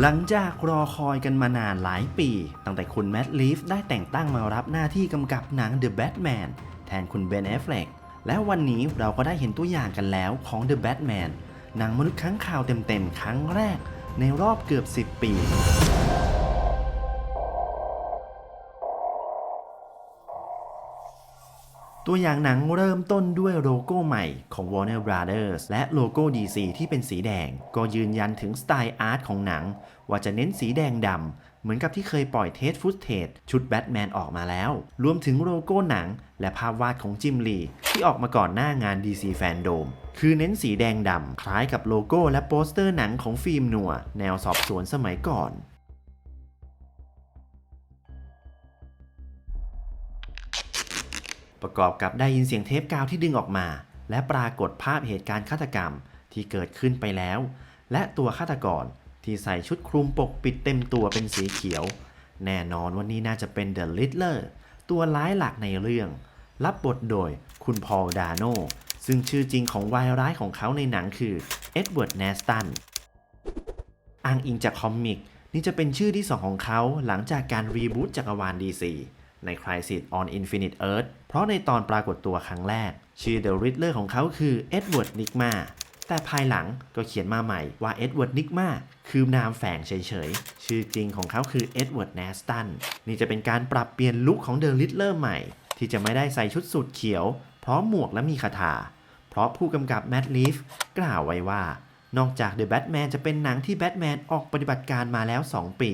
หลังจากรอคอยกันมานานหลายปี ตั้งแต่คุณแมดลีฟได้แต่งตั้งมารับหน้าที่กำกับหนัง The Batman แทนคุณเบนแอฟเฟลกและวันนี้เราก็ได้เห็นตัวอย่างกันแล้วของ The Batman หนังมนุษย์ค้างคาวเต็มๆ ครั้งแรกในรอบเกือบ 10 ปี ตัวอย่างหนังเริ่มต้นด้วยโลโก้ใหม่ของ Warner Brothers และโลโก้ DC ที่เป็นสีแดง ก็ยืนยันถึงสไตล์อาร์ตของหนัง ว่าจะเน้นสีแดงดำเหมือนกับที่เคยปล่อยเทสฟุตเทจชุดแบทแมนออกมาแล้ว รวมถึงโลโก้หนัง และภาพวาดของจิมลีที่ออกมาก่อนหน้างาน DC Fandom คือเน้นสีแดงดำคล้ายกับโลโก้และโปสเตอร์หนังของฟิล์มนัวแนวสอบสวนสมัยก่อน ประกอบกับได้ยินเสียงเทปกาวที่ดึงออกมา และปรากฏภาพเหตุการณ์ฆาตกรรมที่เกิดขึ้นไปแล้ว และตัวฆาตกรที่ใส่ชุดคลุมปกปิดเต็มตัวเป็นสีเขียว แน่นอนวันนี้น่าจะเป็นเดอะลิทเลอร์ตัวร้ายหลักในเรื่อง รับบทโดยคุณพอลดาโนซึ่งชื่อจริงของวายร้ายของเขาในหนังคือเอ็ดเวิร์ดแนสตันอ้างอิงจากคอมิกนี่จะเป็นชื่อที่ 2 ของเขาหลังจากการรีบูตจักรวาล DC ใน Crisis on Infinite Earth เพราะในตอนปรากฏตัวครั้งแรก ชื่อ The Riddler ของเขาคือ Edward Nigma แต่ภายหลังก็เขียนมาใหม่ว่า Edward Nigma คือนามแฝงเฉยๆ ชื่อจริงของเขาคือ Edward Naston นี่จะเป็นการปรับเปลี่ยนลุคของ The Riddler ใหม่ ที่จะไม่ได้ใส่ชุดสูทเขียว พร้อมหมวกและมีคาถา เพราะผู้กำกับแมดลีฟกล่าวไว้ว่า นอกจาก The Batman จะเป็นหนังที่แบทแมนออกปฏิบัติการมาแล้ว 2 ปี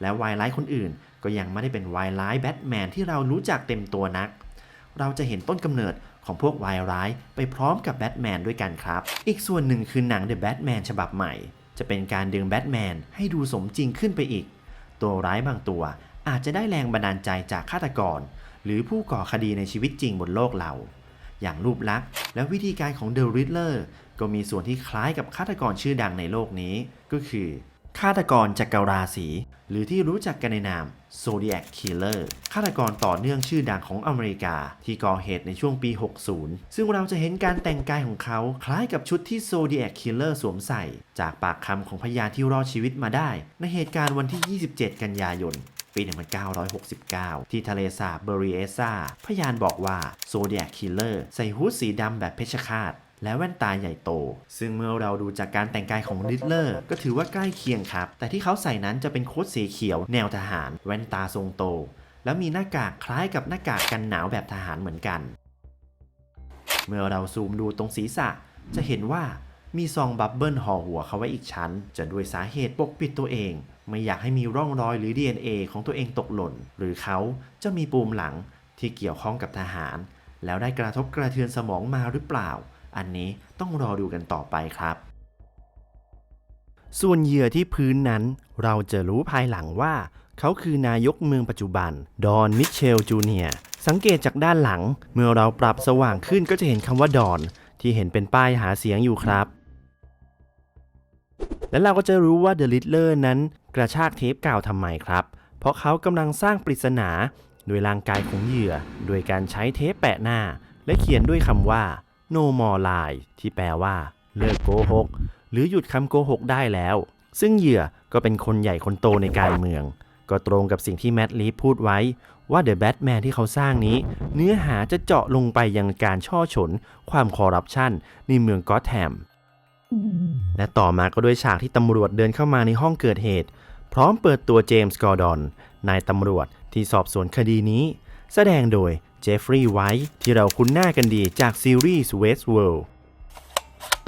และวายไลท์คนอื่น ก็ยังไม่ได้เป็นวายไลท์แบทแมนที่เรารู้จักเต็มตัวนัก เราจะเห็นต้นกำเนิดของพวกวายร้ายไปพร้อมกับแบทแมนด้วยกันครับ อีกส่วนหนึ่งคือหนัง The Batman ฉบับใหม่ จะเป็นการดึงแบทแมนให้ดูสมจริงขึ้นไปอีก ตัวร้ายบางตัวอาจจะได้แรงบันดาลใจจากฆาตกร หรือผู้ก่อคดีในชีวิตจริงบนโลกเรา อย่างรูปลักษณ์และวิธีการของ The Riddler ก็มีส่วนที่คล้ายกับฆาตกรชื่อดังในโลกนี้ ก็คือ ฆาตกรจักรราศีหรือที่รู้จักกันในนาม Zodiac Killer ฆาตกรต่อเนื่องชื่อดังของอเมริกา ที่ก่อเหตุในช่วงปี 60 ซึ่งเราจะเห็นการแต่งกายของเขา คล้ายกับชุดที่ Zodiac Killer สวมใส่ จากปากคำของพยานที่รอดชีวิตมาได้ ในเหตุการณ์วันที่ 27 กันยายนปี 1969 ที่ทะเลสาบเบริเอซาพยานบอกว่าโซเดีย k คิลเลอร์ใส่ฮูดสีดำแบบเพชฌฆาต และแว่นตาใหญ่โต ซึ่งเมื่อเราดูจากการแต่งกายของลิทเลอร์ก็ถือว่าใกล้เคียงครับ แต่ที่เขาใส่นั้นจะเป็นโค้ทสีเขียว แนวทหาร แว่นตาทรงโต แล้วมีหน้ากากคล้ายกับหน้ากากกันหนาวแบบทหารเหมือนกัน เมื่อเราซูมดูตรงศีรษะ จะเห็นว่ามีซองบับเบิลห่อหัวเขาไว้อีกชั้น จะด้วยสาเหตุปกปิดตัวเอง ไม่อยากให้มีร่องรอยหรือ DNA ของตัวเองตกหล่น หรือเขาจะมีปูมหลังที่เกี่ยวข้องกับทหาร แล้วได้กระทบกระเทือนสมองมาหรือเปล่า อันนี้ต้องรอดูกันต่อไปครับ ส่วนเหยื่อที่พื้นนั้น เราจะรู้ภายหลังว่า เขาคือนายกเมืองปัจจุบัน ดอนมิเชลจูเนียสังเกตจากด้านหลัง เมื่อเราปรับสว่างขึ้นก็จะเห็นคำว่าดอน ที่เห็นเป็นป้ายหาเสียงอยู่ครับ และเราก็จะรู้ว่าเดอะลิทเลอร์นั้นกระชากเทปกาวทำไมครับ เพราะเขากำลังสร้างปริศนาโดยร่างกายของเหยื่อ โดยการใช้เทปแปะหน้า และเขียนด้วยคำว่า no more lie ที่แปลว่าเลิกโกหก หรือหยุดคำโกหกได้แล้ว ซึ่งเหยื่อก็เป็นคนใหญ่คนโตในการเมือง ก็ตรงกับสิ่งที่แมดลีฟพูดไว้ว่าเดอะแบทแมนที่เขาสร้างนี้ เนื้อหาจะเจาะลงไปยังการช่อฉน ความคอร์รัปชันในเมืองกอตแฮมและต่อมาก็ด้วยฉากที่ตำรวจเดินเข้ามาในห้องเกิดเหตุ พร้อมเปิดตัวเจมส์กอร์ดอนนายตำรวจที่สอบสวนคดีนี้ แสดงโดย เจฟฟรีย์ไวท์ที่เราคุ้นหน้ากันดีจากซีรีส์ Westworld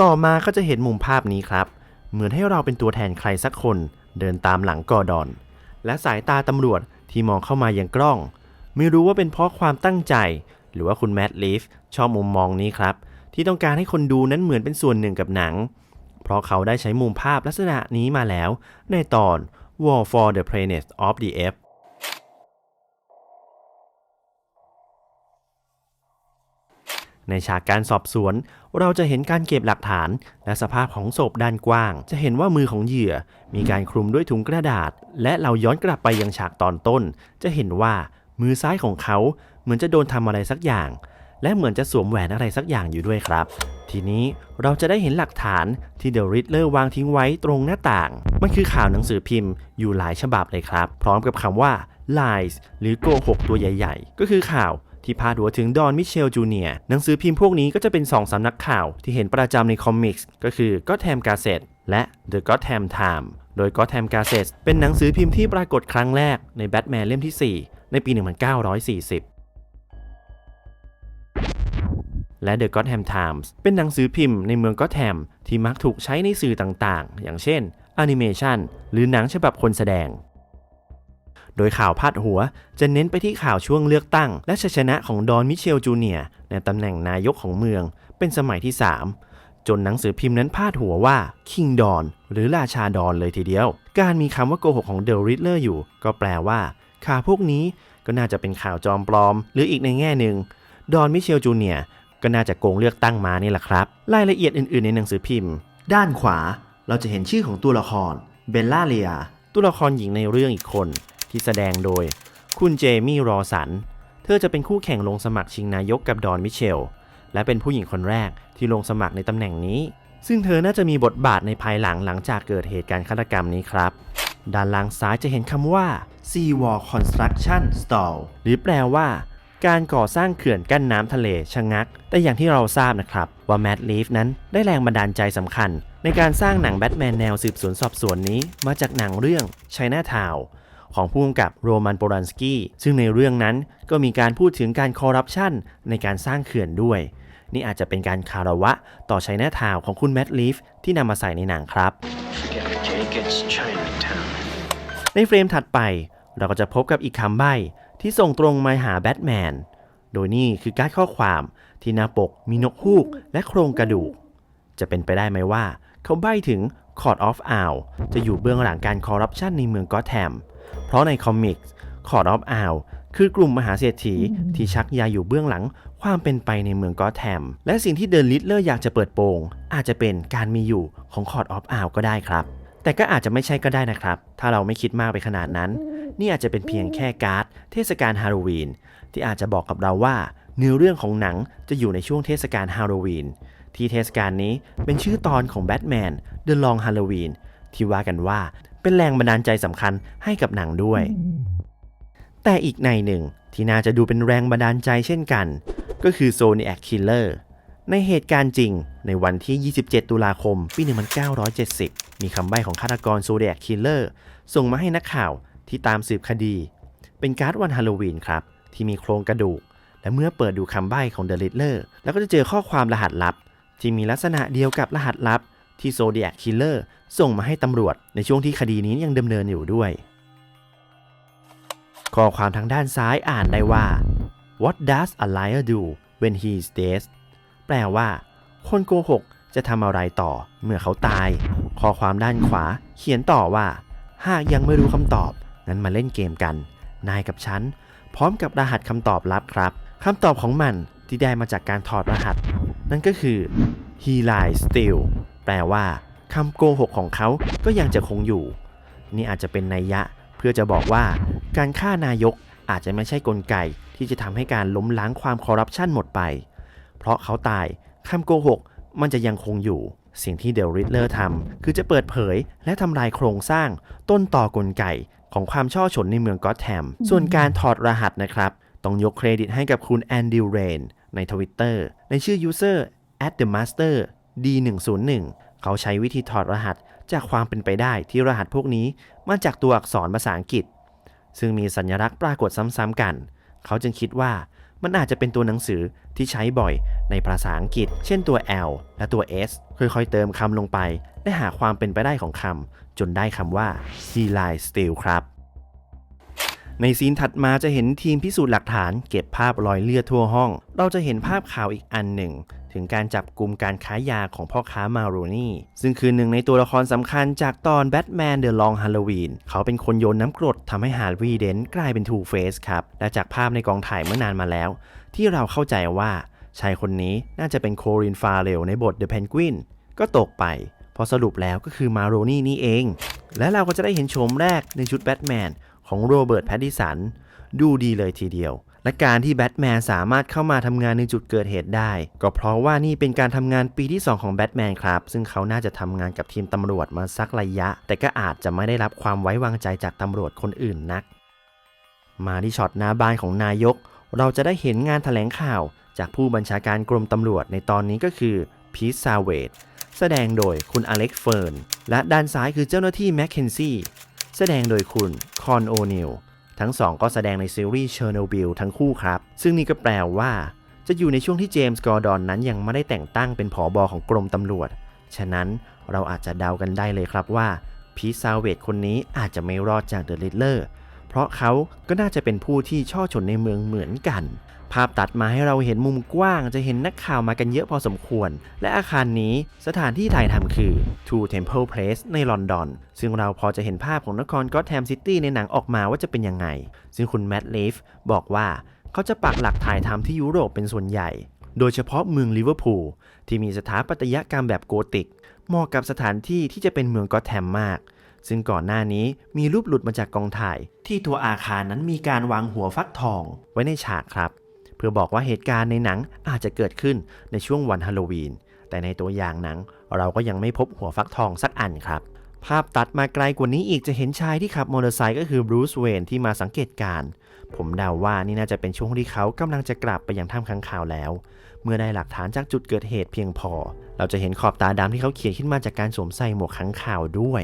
ต่อมาก็จะเห็นมุมภาพนี้ครับ เหมือนให้เราเป็นตัวแทนใครสักคนเดินตามหลังกอร์ดอน และสายตาตำรวจที่มองเข้ามาอย่างกล้อง ไม่รู้ว่าเป็นเพราะความตั้งใจ หรือว่าคุณแมดลีฟชอบมุมมองนี้ครับ ที่ต้องการให้คนดูนั้นเหมือนเป็นส่วนหนึ่งกับหนัง เพราะเขาได้ใช้มุมภาพลักษณะนี้มาแล้ว ในตอน War for the Planet of the Apes ในฉากการสอบสวน เราจะเห็นการเก็บหลักฐาน และสภาพของศพด้านกว้าง จะเห็นว่ามือของเหยื่อ มีการคลุมด้วยถุงกระดาษ และเราย้อนกลับไปยังฉากตอนต้น จะเห็นว่ามือซ้ายของเขาเหมือนจะโดนทำอะไรสักอย่าง และเหมือนจะสวมแหวนอะไรสักอย่างอยู่ด้วยครับ ทีนี้เราจะได้เห็นหลักฐานที่เดอะริดเลอร์วางทิ้งไว้ตรงหน้าต่าง มันคือข่าวหนังสือพิมพ์อยู่หลายฉบับเลยครับ พร้อมกับคำว่า lies หรือโกหกตัวใหญ่ ๆ ก็คือข่าว ที่พาดหัวถึงดอนมิเชลจูเนียหนังสือพิมพ์พวกนี้ก็จะเป็น2สำนักข่าวที่เห็นประจำในคอมิกส์ก็คือ Gotham Gazette และ The Gotham Times โดย Gotham Gazette เป็นหนังสือพิมพ์ที่ปรากฏครั้งแรกในแบทแมนเล่มที่ 4 ในปี 1940และ The Gotham Times เป็นหนังสือพิมพ์ในเมืองก็แ h มที่มักถูกใช้ในสื่อต่างๆ อย่างเช่นแอนิเมชันหรือหนังฉบับคนแสดง โดยข่าวพาดหัว จะเน้นไปที่ข่าวช่วงเลือกตั้ง และชัยชนะของดอนมิเชลจูเนียในตำแหน่งนายกของเมือง เป็นสมัยที่ 3 จนหนังสือพิมพ์นั้นพาดหัวว่า King Don หรือราชาดอนเลยทีเดียว การมีคำว่าโกหกของเดลริดเลอร์อยู่ ก็แปลว่า ข่าวพวกนี้ก็น่าจะเป็นข่าวจอมปลอม หรืออีกในแง่หนึ่งดอนมิเชลจูเนียก็น่าจะโกงเลือกตั้งมานี่แหละครับ รายละเอียดอื่น ๆ ในหนังสือพิมพ์ ด้านขวาเราจะเห็นชื่อของตัวละครเบลล่าเลียตัวละครหญิงในเรื่องอีกคน ที่แสดงโดยคุณเจมี่รอสัน เธอจะเป็นคู่แข่งลงสมัครชิงนายกกับดอนมิเชล และเป็นผู้หญิงคนแรกที่ลงสมัครในตำแหน่งนี้ ซึ่งเธอน่าจะมีบทบาทในภายหลังหลังจากเกิดเหตุการณ์ฆาตกรรมนี้ครับ ด้านล่างซ้ายจะเห็นคำว่า Sea Wall Construction Stall หรือแปลว่าการก่อสร้างเขื่อนกั้นน้ำทะเลชะงัก แต่อย่างที่เราทราบนะครับว่าแมดลีฟนั้นได้แรงบันดาลใจสำคัญ ในการสร้างหนังแบทแมนแนวสืบสวนสอบสวนนี้มาจากหนังเรื่อง China Town ของผู้กำกับโรมันโปรันสกี้ซึ่งในเรื่องนั้นก็มีการพูดถึงการคอร์รัปชันในการสร้างเขื่อนด้วย นี่อาจจะเป็นการคารวะต่อ China Town ของคุณแมดลีฟที่นำมาใส่ในหนังครับ Jake. ในเฟรมถัดไปเราก็จะพบกับอีกคำใบ้ที่ส่งตรงมาหาแบทแมน โดยนี่คือการข้อความที่หน้าปกมีนกฮูกและโครงกระดูก จะเป็นไปได้ไหมว่า เขาใบ้ถึง Court of Owl จะอยู่เบื้องหลังการคอร์รัปชันในเมืองก็แ h ม เพราะในคอมิกส์ Court of Owl คือกลุ่มมหาเศรษฐีที่ชักยาอยู่เบื้องหลังความเป็นไปในเมืองก็แ h มและสิ่งที่เดนลิทเลอร์อยากจะเปิดโปง อาจจะเป็นการมีอยู่ของ Court of Owl ก็ได้ครับ แต่ก็อาจจะไม่ใช่ก็ได้นะครับ ถ้าเราไม่คิดมากไปขนาดนั้น นี่อาจจะเป็นเพียงแค่การ์ด เทศกาลฮาโลวีนที่อาจจะบอกกับเราว่า เนื้อเรื่องของหนังจะอยู่ในช่วงเทศกาลฮาโลวีนที่เทศกาลนี้เป็นชื่อตอนของแบทแมน The Long Halloween ที่ว่ากันว่า เป็นแรงบันดาลใจสำคัญให้กับหนังด้วย แต่อีกในหนึ่งที่น่าจะดูเป็นแรงบันดาลใจเช่นกัน ก็คือ Zodiac Killer ในเหตุการณ์จริงในวันที่ 27 ตุลาคม ปี 1970 มีคำใบ้ของฆาตกร Zodiac Killer ส่งมาให้นักข่าวที่ตามสืบคดี เป็นการ์ดวันฮาโลวีนครับ ที่มีโครงกระดูก และเมื่อเปิดดูคำใบ้ของ The Riddler แล้วก็จะเจอข้อความรหัสลับ ที่มีลักษณะเดียวกับรหัสลับ ที่ Zodiac Killer ส่งมาให้ตำรวจในช่วงที่คดีนี้ยังดำเนินอยู่ด้วย ข้อความทางด้านซ้ายอ่านได้ว่า What does a liar do when he is dead แปลว่า คนโกหกจะทำอะไรต่อเมื่อเขาตาย ข้อความด้านขวาเขียนต่อว่า หากยังไม่รู้คำตอบ งั้นมาเล่นเกมกัน นายกับฉัน พร้อมกับรหัสคำตอบลับครับคำตอบของมันที่ได้มาจากการถอดรหัส นั่นก็คือ he lies still แปลว่าคำโกหกของเขาก็ยังจะคงอยู่ นี่อาจจะเป็นนัยยะเพื่อจะบอกว่า การฆ่านายกอาจจะไม่ใช่กลไกที่จะทำให้การล้มล้างความคอร์รัปชันหมดไป เพราะเขาตายคำโกหกมันจะยังคงอยู่ สิ่งที่เดลริดเลอร์ทำคือจะเปิดเผย และทำลายโครงสร้าง ต้นต่อกลไกของความช่อฉนในเมืองก็อตแ a มส่วนการถอดรหัสนะครับ ต้องยกเครดิตให้กับคุณแอนดิวเรนในทวิตเตอร์ในชื่อ user at the master d101 เขาใช้วิธีถอดรหัสจากความเป็นไปได้ที่รหัสพวกนี้มาจากตัวอักษรภาษาอังกฤษ ซึ่งมีสัญลักษณ์ปรากฏซ้ำๆกัน เขาจึงคิดว่ามันอาจจะเป็นตัวหนังสือที่ใช้บ่อยในภาษาอังกฤษ เช่นตัว L และตัว S ค่อยๆ เติมคำลงไป และหาความเป็นไปได้ของคำจนได้คำว่า he lies still ครับ ในซีนถัดมาจะเห็นทีมพิสูจน์หลักฐาน เก็บภาพรอยเลือดทั่วห้อง เราจะเห็นภาพข่าวอีกอันหนึ่ง ถึงการจับกลุ่มการค้ายาของพ่อค้ามาโรนี่ ซึ่งคือหนึ่งในตัวละครสำคัญจากตอน Batman The Long Halloween เขาเป็นคนโยนน้ำกรดทำให้ฮาร์วีเดนกลายเป็น Two Face ครับ และจากภาพในกองถ่ายเมื่อนานมาแล้ว ที่เราเข้าใจว่าชายคนนี้น่าจะเป็นโครินฟาเรลในบท The Penguin ก็ตกไปพราะสรุปแล้วก็คือมาโรนี่นี่เอง และเราก็จะได้เห็นโฉมแรกในชุดแบทแมน ของโรเบิร์ตแพตติสันดูดีเลยทีเดียว และการที่แบทแมนสามารถเข้ามาทำงานในจุดเกิดเหตุได้ ก็เพราะว่านี่เป็นการทำงานปีที่ 2 ของแบทแมนครับ ซึ่งเขาน่าจะทำงานกับทีมตำรวจมาสักระยะ แต่ก็อาจจะไม่ได้รับความไว้วางใจจากตำรวจคนอื่นนัก มาที่ช็อตหน้าบ้านของนายก เราจะได้เห็นงานแถลงข่าว จากผู้บัญชาการกรมตำรวจในตอนนี้ก็คือพีทซาเวดแสดงโดยคุณอเล็กเฟิร์น และด้านซ้ายคือเจ้าหน้าที่แมคเคนซี่ แสดงโดยคุณคอนโอนิลทั้งสองก็แสดงในซีรีส์เชอร์โนบิลทั้งคู่ครับ ซึ่งนี่ก็แปลว่า จะอยู่ในช่วงที่เจมส์กอร์ดอนนั้นยังไม่ได้แต่งตั้งเป็นผอบอของกรมตำรวจ ฉะนั้นเราอาจจะเดากันได้เลยครับว่าพีซาเวตคนนี้อาจจะไม่รอดจากเดอะลิดเลอร์ ราะเขาก็น่าจะเป็นผู้ที่ช่อชนในเมืองเหมือนกัน ภาพตัดมาให้เราเห็นมุมกว้างจะเห็นนักข่าวมากันเยอะพอสมควร และอาคารนี้สถานที่ถ่ายทำคือ Two Temple Place ในลอนดอน ซึ่งเราพอจะเห็นภาพของนครก็ t แ a m ซิตี้ในหนังออกมาว่าจะเป็นยังไง ซึ่งคุณแม t ต์ลีฟบอกว่าเขาจะปักหลักถ่ายทำที่ยุโรปเป็นส่วนใหญ่ โดยเฉพาะเมืองลิเวอร์พูลที่มีสถาปัตยกรรมแบบโกธิกเหมาะกับสถานที่ที่จะเป็นเมืองก็อตแ a มมาก ซึ่งก่อนหน้านี้มีรูปหลุดมาจากกองถ่าย ที่ตัวอาคารนั้นมีการวางหัวฟักทองไว้ในฉากครับ เพื่อบอกว่าเหตุการณ์ในหนังอาจจะเกิดขึ้นในช่วงวันฮาโลวีน แต่ในตัวอย่างหนัง เราก็ยังไม่พบหัวฟักทองสักอันครับ ภาพตัดมาไกลกว่านี้อีกจะเห็นชายที่ขับมอเตอร์ไซค์ก็คือบรูซเวนที่มาสังเกตการณ์ผมเดาว่านี่น่าจะเป็นช่วงที่เขากำลังจะกลับไปยังถ้ำค้างคาวแล้ว เมื่อได้หลักฐานจากจุดเกิดเหตุเพียงพอ เราจะเห็นขอบตาดำที่เขาเขียนขึ้นมาจากการสวมใส่หมวกค้างคาวด้วย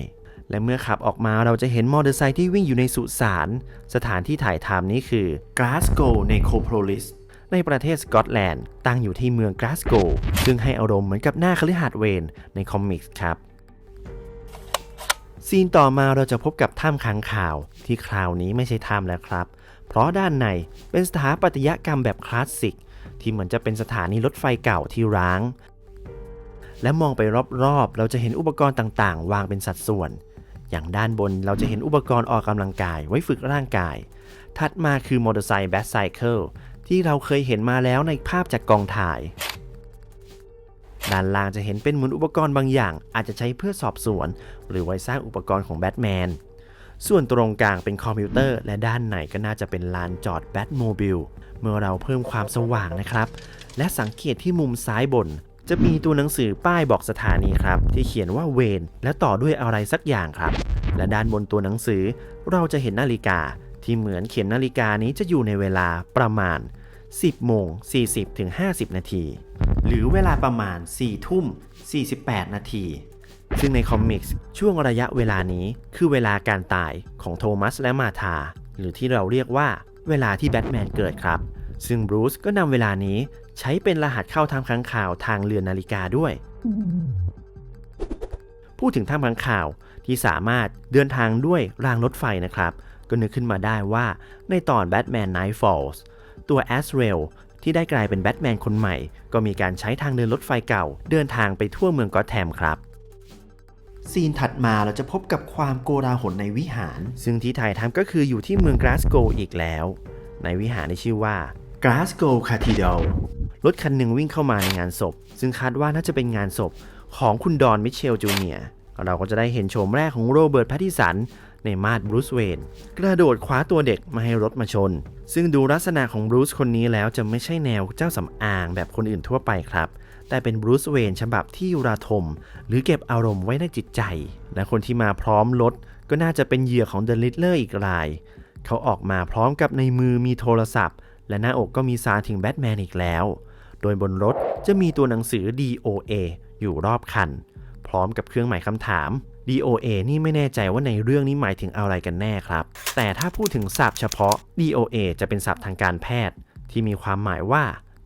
และเมื่อขับออกมาเราจะเห็นมอเตอร์ไซค์ที่วิ่งอยู่ในสุสาน สถานที่ถ่ายทำนี้คือ Glasgow Necropolis ในประเทศสกอตแลนด์ตั้งอยู่ที่เมืองกราสโกซึ่งให้อารมณ์เหมือนกับหน้าคฤหาสน์เวนในคอมิกส์ครับซีนต่อมาเราจะพบกับถ้ำค้างคาวที่คราวนี้ไม่ใช่ถ้ำแล้วครับ เพราะด้านในเป็นสถาปัตยกรรมแบบคลาสสิก ที่เหมือนจะเป็นสถานีรถไฟเก่าที่ร้าง และมองไปรอบๆ เราจะเห็นอุปกรณ์ต่างๆ วางเป็นสัดส่วน อย่างด้านบนเราจะเห็นอุปกรณ์ออกกำลังกายไว้ฝึกร่างกาย ถัดมาคือมอเตอร์ไซค์แบทไซเคิลที่เราเคยเห็นมาแล้วในภาพจากกองถ่าย ด้านล่างจะเห็นเป็นเหมือนอุปกรณ์บางอย่าง อาจจะใช้เพื่อสอบสวน หรือไว้สร้างอุปกรณ์ของแบทแมน ส่วนตรงกลางเป็นคอมพิวเตอร์ และด้านในก็น่าจะเป็นลานจอดแบทโมบิลเมื่อเราเพิ่มความสว่างนะครับ และสังเกตที่มุมซ้ายบน จะมีตัวหนังสือป้ายบอกสถานีครับ ที่เขียนว่าเวนและต่อด้วยอะไรสักอย่างครับ และด้านบนตัวหนังสือ เราจะเห็นนาฬิกา ที่เหมือนเข็มนาฬิกานี้จะอยู่ในเวลาประมาณ 10โมง40ถึง50 นาที หรือเวลาประมาณ 4 ทุ่ม 48 นาที ซึ่งในคอมิกส์ช่วงระยะเวลานี้คือเวลาการตายของโทมัสและมาธาหรือที่เราเรียกว่าเวลาที่แบทแมนเกิดครับ ซึ่งบรูซก็นำเวลานี้ ใช้เป็นรหัสเข้าทำค้างข่าวทางเรือนนาฬิกาด้วย พูดถึงถ้ำค้างข่าวที่สามารถเดินทางด้วยรางรถไฟนะครับ ก็นึกขึ้นมาได้ว่าในตอน Batman Night Falls ตัวแอสเรลที่ได้กลายเป็นแบทแมนคนใหม่ ก็มีการใช้ทางเดินรถไฟเก่า เดินทางไปทั่วเมืองก็อตแทมครับซีนถัดมาเราจะพบกับความโกลาหลในวิหาร ซึ่งที่ถ่ายทำก็คืออยู่ที่เมืองกราสโกวอีกแล้ว ในวิหารที่ชื่อว่า Glasgow Cathedral รถคันหนึ่งวิ่งเข้ามาในงานศพ ซึ่งคาดว่าน่าจะเป็นงานศพของคุณดอนมิเชลจูเนียเราก็จะได้เห็นโฉมแรกของโรเบิร์ตแพตติสันในมาดบรูซเวนกระโดดคว้าตัวเด็กมาให้รถมาชน ซึ่งดูลักษณะของบรูซคนนี้แล้วจะไม่ใช่แนวเจ้าสำอางแบบคนอื่นทั่วไปครับ แต่เป็นบรูซเวนฉบับที่ระทม หรือเก็บอารมณ์ไว้ในจิตใจ และคนที่มาพร้อมรถก็น่าจะเป็นเหยื่อของเดอะลิ d เลอร์อีกราย เขาออกมาพร้อมกับในมือมีโทรศัพท์ และหน้าอกก็มีสาถึงแบทแมนอีกแล้ว โดยบนรถจะมีตัวหนังสือ DOA อยู่รอบคัน พร้อมกับเครื่องหมายคำถาม DOA นี่ไม่แน่ใจว่าในเรื่องนี้หมายถึงอะไรกันแน่ครับ แต่ถ้าพูดถึงศัพท์เฉพาะ DOA จะเป็นศัพท์ทางการแพทย์ ที่มีความหมายว่า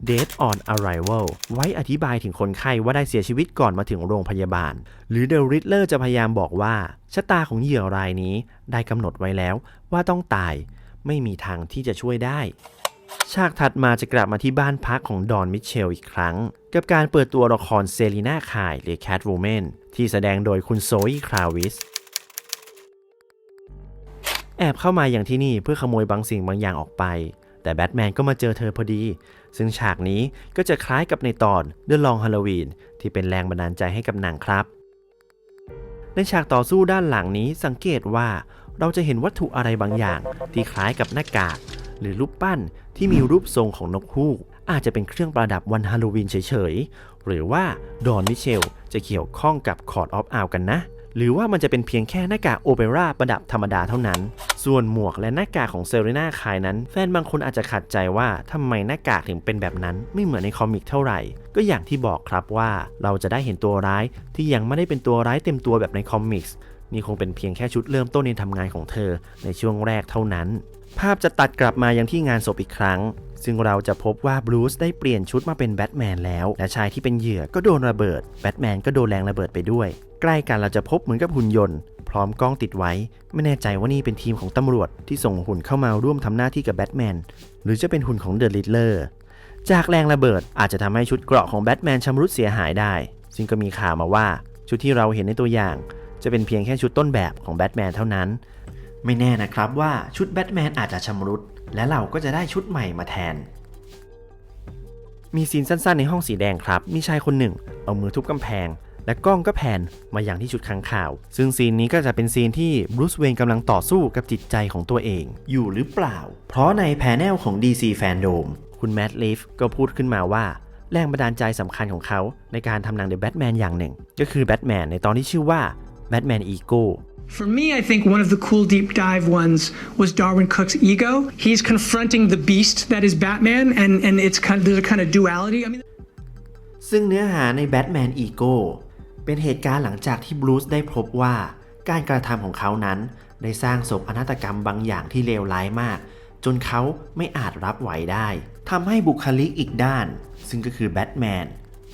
Dead on arrival ไว้อธิบายถึงคนไข้ว่าได้เสียชีวิตก่อนมาถึงโรงพยาบาล หรือ The Riddler จะพยายามบอกว่า ชะตาของเหยื่อรายนี้ได้กำหนดไว้แล้วว่าต้องตาย ไม่มีทางที่จะช่วยได้ ฉากถัดมาจะกลับมาที่บ้านพักของดอนมิเชลอีกครั้ง กับการเปิดตัวละครเซรีนาคายหรือแคทวูแมนที่แสดงโดยคุณโซอีคราวิสแอบเข้ามาอย่างที่นี่เพื่อขโมยบางสิ่งบางอย่างออกไป แต่แบทแมนก็มาเจอเธอพอดี ซึ่งฉากนี้ก็จะคล้ายกับในตอน The Long Halloween ที่เป็นแรงบันดาลใจให้กับหนังครับ ในฉากต่อสู้ด้านหลังนี้สังเกตว่าเราจะเห็นวัตถุอะไรบางอย่างที่คล้ายกับหน้ากาก หรือรูปปั้นที่มีรูปทรงของนกฮูก อาจจะเป็นเครื่องประดับวันฮาโลวีนเฉยๆ หรือว่าดอนมิเชลจะเกี่ยวข้องกับคอร์ดออฟอาวกันนะ หรือว่ามันจะเป็นเพียงแค่หน้ากากโอเปร่าประดับธรรมดาเท่านั้น ส่วนหมวกและหน้ากากของเซเรนาคายนั้น แฟนบางคนอาจจะขัดใจว่าทำไมหน้ากากถึงเป็นแบบนั้น ไม่เหมือนในคอมิกเท่าไหร่ ก็อย่างที่บอกครับว่าเราจะได้เห็นตัวร้ายที่ยังไม่ได้เป็นตัวร้ายเต็มตัวแบบในคอมิกส์นี่คงเป็นเพียงแค่ชุดเริ่มต้นในทำงานของเธอในช่วงแรกเท่านั้น ภาพจะตัดกลับมายังที่งานศพอีกครั้ง ซึ่งเราจะพบว่าบรูซได้เปลี่ยนชุดมาเป็นแบทแมนแล้ว และชายที่เป็นเหยื่อก็โดนระเบิด แบทแมนก็โดนแรงระเบิดไปด้วย ใกล้กันเราจะพบเหมือนกับหุ่นยนต์ พร้อมกล้องติดไว้ ไม่แน่ใจว่านี่เป็นทีมของตำรวจที่ส่งหุ่นเข้ามาร่วมทำหน้าที่กับแบทแมน หรือจะเป็นหุ่นของเดอะลิทเลอร์ จากแรงระเบิดอาจจะทำให้ชุดเกราะของแบทแมนชำรุดเสียหายได้ ซึ่งก็มีข่าวมาว่าชุดที่เราเห็นในตัวอย่าง จะเป็นเพียงแค่ชุดต้นแบบของแบทแมนเท่านั้น ไม่แน่นะครับว่าชุดแบทแมนอาจจะชำรุด และเราก็จะได้ชุดใหม่มาแทน มีซีนสั้นๆในห้องสีแดงครับ มีชายคนหนึ่ง เอามือทุบกำแพง และกล้องก็แผ่นมาอย่างที่ชุดค้างข่าว ซึ่งซีนนี้ก็จะเป็นซีนที่บรูซเวนกำลังต่อสู้กับจิตใจของตัวเอง อยู่หรือเปล่า เพราะในแพนเนลของ DC Fandom คุณแมดลีฟก็พูดขึ้นมาว่าแรงบันดาลใจสำคัญของเขาในการทำหนัง The Batman อย่างหนึ่ง ก็คือแบทแมนในตอนที่ชื่อว่า Batman Ego For me, I think one of the cool deep dive ones was Darwin Cook's ego. He's confronting the beast that is Batman, and, and it's kind of, there's a kind of duality. I mean, ซึ่งเนื้อหาใน Batman Ego เป็นเหตุการณ์หลังจากที่บรูซได้พบว่า การกระทำของเขานั้น ได้สร้างศพอนาตกรรมบางอย่างที่เลวร้ายมาก จนเขาไม่อาจรับไหวได้ทำให้บุคลิกอีกด้าน ซึ่งก็คือแบทแมน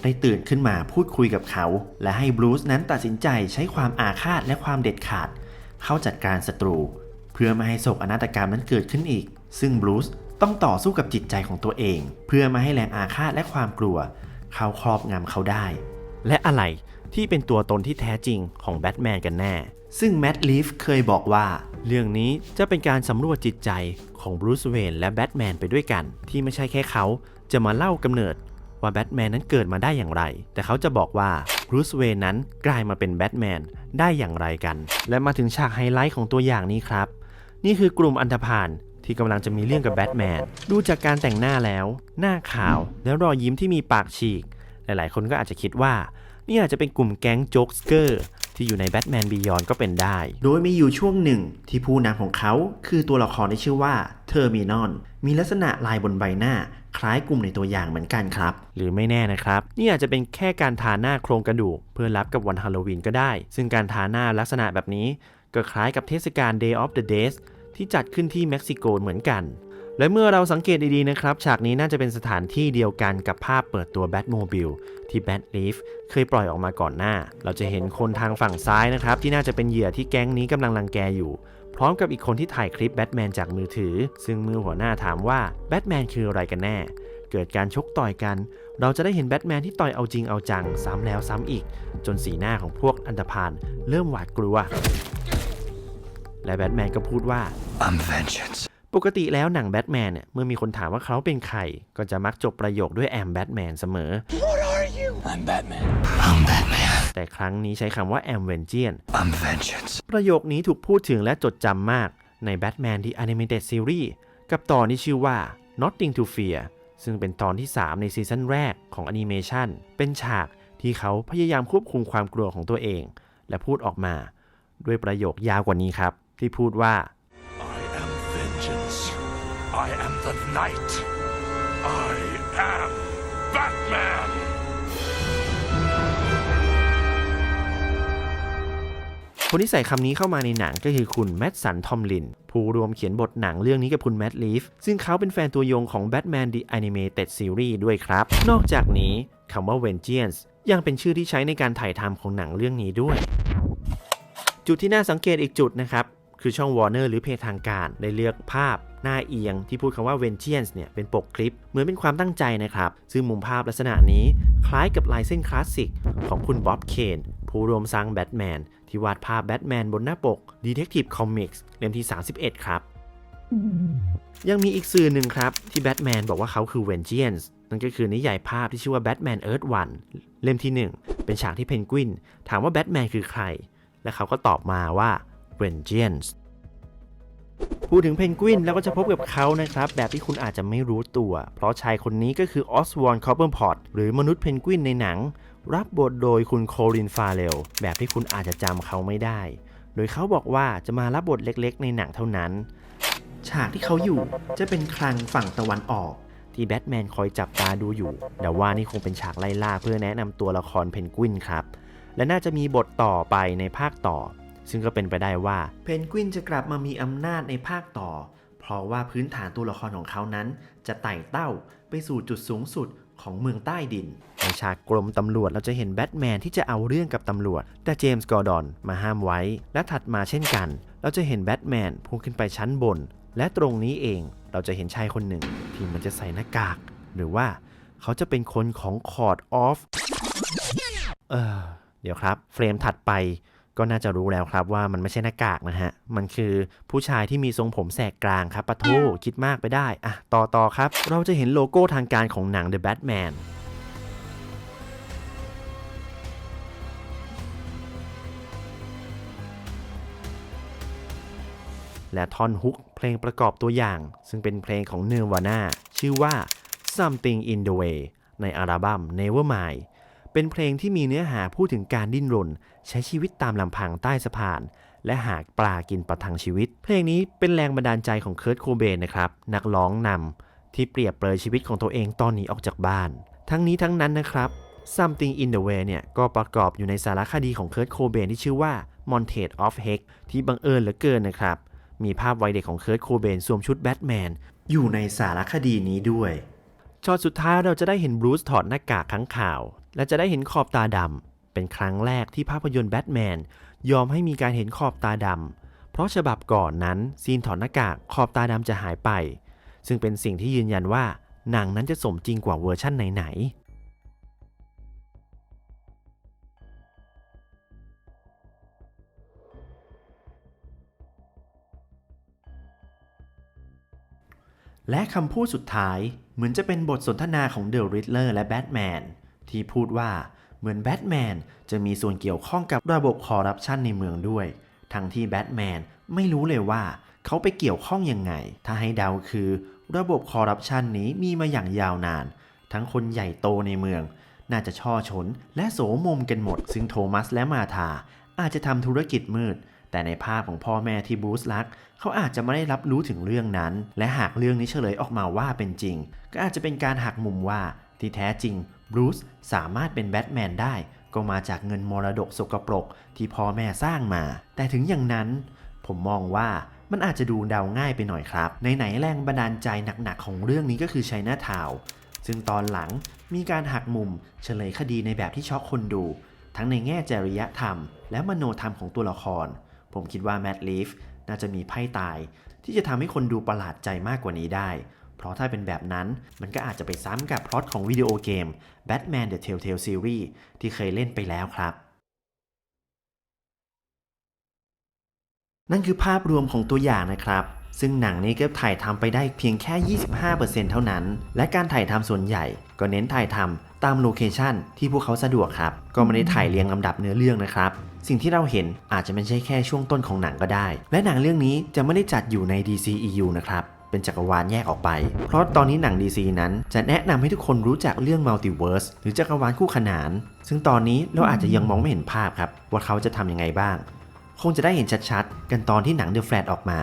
ได้ตื่นขึ้นมาพูดคุยกับเขา และให้บรูซนั้นตัดสินใจใช้ความอาฆาตและความเด็ดขาด เข้าจัดการศัตรู เพื่อไม่ให้โศกอนาตกรรมนั้นเกิดขึ้นอีก ซึ่งบรูซต้องต่อสู้กับจิตใจของตัวเอง เพื่อไม่ให้แรงอาฆาตและความกลัว เข้าครอบงำเขาได้ และอะไรที่เป็นตัวตนที่แท้จริงของแบทแมนกันแน่ ซึ่งแมดลีฟเคยบอกว่า เรื่องนี้จะเป็นการสำรวจจิตใจของบรูซเวนและแบทแมนไปด้วยกัน ที่ไม่ใช่แค่เขาจะมาเล่ากำเนิด ว่าแบทแมนนั้นเกิดมาได้อย่างไร แต่เขาจะบอกว่าบรูซเวนนั้นกลายมาเป็นแบทแมนได้อย่างไรกัน และมาถึงฉากไฮไลท์ของตัวอย่างนี้ครับ นี่คือกลุ่มอันธพาลที่กำลังจะมีเรื่องกับแบทแมน ดูจากการแต่งหน้าแล้ว หน้าขาวและรอยยิ้มที่มีปากฉีก หลายๆ คนก็อาจจะคิดว่านี่อาจจะเป็นกลุ่มแก๊งโจ๊กสเกอร์ที่อยู่ในแบทแมนบียอนก็เป็นได้ โดยมีอยู่ช่วงหนึ่งที่ผู้นำของเขาคือตัวละครที่ชื่อว่าเทอร์มินอน มีลักษณะลายบนใบหน้า คล้ายกลุ่มในตัวอย่างเหมือนกันครับ หรือไม่แน่นะครับ นี่อาจจะเป็นแค่การทาหน้าโครงกระดูก เพื่อรับกับวันฮาโลวีนก็ได้ ซึ่งการทาหน้าลักษณะแบบนี้ ก็คล้ายกับเทศกาล Day of the Dead ที่จัดขึ้นที่เม็กซิโกเหมือนกัน และเมื่อเราสังเกตดีๆนะครับ ฉากนี้น่าจะเป็นสถานที่เดียวกันกับภาพเปิดตัวแบทโมบิลที่แบทลีฟเคยปล่อยออกมาก่อนหน้า เราจะเห็นคนทางฝั่งซ้ายนะครับที่น่าจะเป็นเหยื่อที่แก๊งนี้กำลังรังแกอยู่ พร้อมกับอีกคนที่ถ่ายคลิปแบทแมนจากมือถือ ซึ่งมือหัวหน้าถามว่าแบทแมนคืออะไรกันแน่ เกิดการชกต่อยกัน เราจะได้เห็นแบทแมนที่ต่อยเอาจริงเอาจัง ซ้ำแล้วซ้ำอีก จนสีหน้าของพวกอันธพาลเริ่มหวาดกลัว และแบทแมนก็พูดว่า I'm vengeance. ปกติแล้วหนังแบทแมนเนี่ยเมื่อมีคนถามว่าเขาเป็นใคร ก็จะมักจบประโยคด้วยแอมแบทแมนเสมอ I'm Batman. I'm Batman. แต่ครั้งนี้ใช้คำว่าแอมเวนเจียน I'm vengeance. ประโยคนี้ถูกพูดถึงและจดจำมากใน Batman The Animated Series กับตอนที่ชื่อว่า Nothing to Fear ซึ่งเป็นตอนที่ 3 ในซีซั่นแรกของแอนิเมชันเป็นฉากที่เขาพยายามควบคุมความกลัวของตัวเอง และพูดออกมา ด้วยประโยคยาวกว่านี้ครับ ที่พูดว่า I am vengeance. I am the night. I am Batman. คนที่ใส่คำนี้เข้ามาในหนังก็คือคุณแมดสันทอมลิน ผู้รวมเขียนบทหนังเรื่องนี้กับคุณแมดลีฟ ซึ่งเขาเป็นแฟนตัวยงของ Batman The Animated Series ด้วยครับ นอกจากนี้คำว่า Vengeance ยังเป็นชื่อที่ใช้ในการถ่ายทำของหนังเรื่องนี้ด้วย จุดที่น่าสังเกตอีกจุดนะครับ คือช่อง Warner หรือเพจทางการได้เลือกภาพหน้าเอียงที่พูดคำว่า Vengeance เนี่ยเป็นปกคลิป เหมือนเป็นความตั้งใจนะครับ ซึ่งมุมภาพลักษณะนี้คล้ายกับลายเส้นคลาสสิกของคุณบ๊อบเคนผู้รวมสร้างแบทแมน ที่วาดภาพแบทแมนบนหน้าปก Detective Comics เล่มที่ 31 ครับ ยังมีอีกสื่อหนึ่งครับ ที่แบทแมนบอกว่าเขาคือ Vengeance นั่นก็คือนิยายภาพที่ชื่อว่า Batman Earth One เล่มที่ 1 เป็นฉากที่เพนกวินถามว่าแบทแมนคือใคร และเขาก็ตอบมาว่า Vengeance พูดถึงเพนกวินแล้วก็จะพบกับเขานะครับ แบบที่คุณอาจจะไม่รู้ตัว เพราะชายคนนี้ก็คือออสวอนคอปเปอร์พอตหรือมนุษย์เพนกวินในหนัง รับบทโดยคุณโคลินฟาเรลแบบที่คุณอาจจะจำเขาไม่ได้ โดยเขาบอกว่าจะมารับบทเล็กๆ ในหนังเท่านั้น ฉากที่เขาอยู่จะเป็นคลังฝั่งตะวันออก ที่แบทแมนคอยจับตาดูอยู่แต่ว่านี่คงเป็นฉากไล่ล่าเพื่อแนะนำตัวละครเพนกวินครับ และน่าจะมีบทต่อไปในภาคต่อ ซึ่งก็เป็นไปได้ว่าเพนกวินจะกลับมามีอำนาจในภาคต่อ เพราะว่าพื้นฐานตัวละครของเขานั้น จะไต่เต้าไปสู่จุดสูงสุด ของเมืองใต้ดิน ในฉากกรมตำรวจเราจะเห็นแบทแมนที่จะเอาเรื่องกับตำรวจ แต่เจมส์กอร์ดอนมาห้ามไว้ และถัดมาเช่นกัน เราจะเห็นแบทแมนพุ่งขึ้นไปชั้นบน และตรงนี้เองเราจะเห็นชายคนหนึ่งที่มันจะใส่หน้ากาก หรือว่าเขาจะเป็นคนของคอร์ดออฟเออเดี๋ยวครับ เฟรมถัดไป ก็น่าจะรู้แล้วครับว่ามันไม่ใช่หน้ากากนะฮะ มันคือผู้ชายที่มีทรงผมแสกกลางครับปะโทคิดมากไปได้ อะ ต่อต่อครับ เราจะเห็นโลโก้ทางการของหนัง The Batman และท่อนฮุกเพลงประกอบตัวอย่าง ซึ่งเป็นเพลงของ Nirvana ชื่อว่า Something in the Way ในอัลบั้ม Nevermind เป็นเพลงที่มีเนื้อหาพูดถึงการดิ้นรน ใช้ชีวิตตามลำพังใต้สะพาน และหากปลากินประทังชีวิต เพลงนี้เป็นแรงบันดาลใจของเคิร์ตโคเบนนะครับ นักร้องนำที่เปรียบเปรยชีวิตของตัวเองตอนหนี้ออกจากบ้าน ทั้งนี้ทั้งนั้นนะครับ Something in the Way เนี่ยก็ประกอบอยู่ในสารคดีของเคิร์ตโคเบนที่ชื่อว่า Montage of Heck ที่บังเอิญเหลือเกินนะครับ มีภาพวัยเด็กของเคิร์ตโคเบนสวมชุดแบทแมนอยู่ในสารคดีนี้ด้วยช็อตสุดท้ายเราจะได้เห็นบรูซถอดหน้ากากข้างข่าว และจะได้เห็นขอบตาดำเป็นครั้งแรกที่ภาพยนตร์แบทแมนยอมให้มีการเห็นขอบตาดำเพราะฉบับก่อนนั้นซีนถอดหน้ากากขอบตาดำจะหายไป ซึ่งเป็นสิ่งที่ยืนยันว่าหนังนั้นจะสมจริงกว่าเวอร์ชั่นไหนๆและคำพูดสุดท้ายเหมือนจะเป็นบทสนทนาของเดอะริดเลอร์และแบทแมน ที่พูดว่าเหมือนแบทแมนจะมีส่วนเกี่ยวข้องกับระบบคอร์รัปชันในเมืองด้วย ทั้งที่แบทแมนไม่รู้เลยว่าเขาไปเกี่ยวข้องยังไง ถ้าให้เดาคือ ระบบคอร์รัปชันนี้มีมาอย่างยาวนาน ทั้งคนใหญ่โตในเมือง น่าจะช่อชนและโสมมกันหมด ซึ่งโทมัสและมาธาอาจจะทำธุรกิจมืด แต่ในภาพของพ่อแม่ที่บรูซรัก เขาอาจจะไม่ได้รับรู้ถึงเรื่องนั้น และหากเรื่องนี้เฉลยออกมาว่าเป็นจริง ก็อาจจะเป็นการหักมุมว่า ที่แท้จริงบรูซสามารถเป็นแบทแมนได้ ก็มาจากเงินมรดกสกปรกที่พ่อแม่สร้างมา แต่ถึงอย่างนั้น ผมมองว่ามันอาจจะดูเดาง่ายไปหน่อยครับ ในไหนแรงบันดาลใจหนักๆของเรื่องนี้ก็คือชัยนาทาวซึ่งตอนหลังมีการหักมุมเฉลยคดีในแบบที่ช็อกคนดู ทั้งในแง่จริยธรรม และมโนธรรมของตัวละคร ผมคิดว่าแมดลีฟน่าจะมีไพ่ตาย ที่จะทำให้คนดูประหลาดใจมากกว่านี้ได้ เพราะถ้าเป็นแบบนั้นมันก็อาจจะไปซ้ำกับพล็อตของวิดีโอเกม Batman The Telltale Series ที่เคยเล่นไปแล้วครับนั่นคือภาพรวมของตัวอย่างนะครับ ซึ่งหนังนี้ก็ถ่ายทำไปได้เพียงแค่ 25%เท่านั้น และการถ่ายทำส่วนใหญ่ ก็เน้นถ่ายทำตามโลเคชันที่พวกเขาสะดวกครับ ก็ไม่ได้ถ่ายเรียงลำดับเนื้อเรื่องนะครับ สิ่งที่เราเห็นอาจจะไม่ใช่แค่ช่วงต้นของหนังก็ได้ และหนังเรื่องนี้จะไม่ได้จัดอยู่ใน DCEU นะครับ เป็นจักรวาลแยกออกไป เพราะตอนนี้หนัง DC นั้นจะแนะนำให้ทุกคนรู้จักเรื่องมัลติเวิร์สหรือจักรวาลคู่ขนาน ซึ่งตอนนี้เราอาจจะยังมองไม่เห็นภาพครับ ว่าเขาจะทำยังไงบ้าง คงจะได้เห็นชัดๆ กันตอนที่หนัง The Flash ออกมา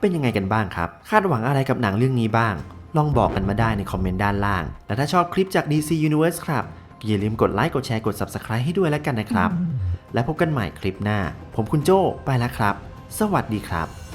เป็นยังไงกันบ้างครับ คาดหวังอะไรกับหนังเรื่องนี้บ้าง ลองบอกกันมาได้ในคอมเมนต์ด้านล่าง และถ้าชอบคลิปจาก DC Universe ครับอย่าลืมกดไลค์กดแชร์กด Subscribe ให้ด้วยแล้วกันนะครับ และพบกันใหม่คลิปหน้า ผมคุณโจ้ไปแล้วครับ สวัสดีครับ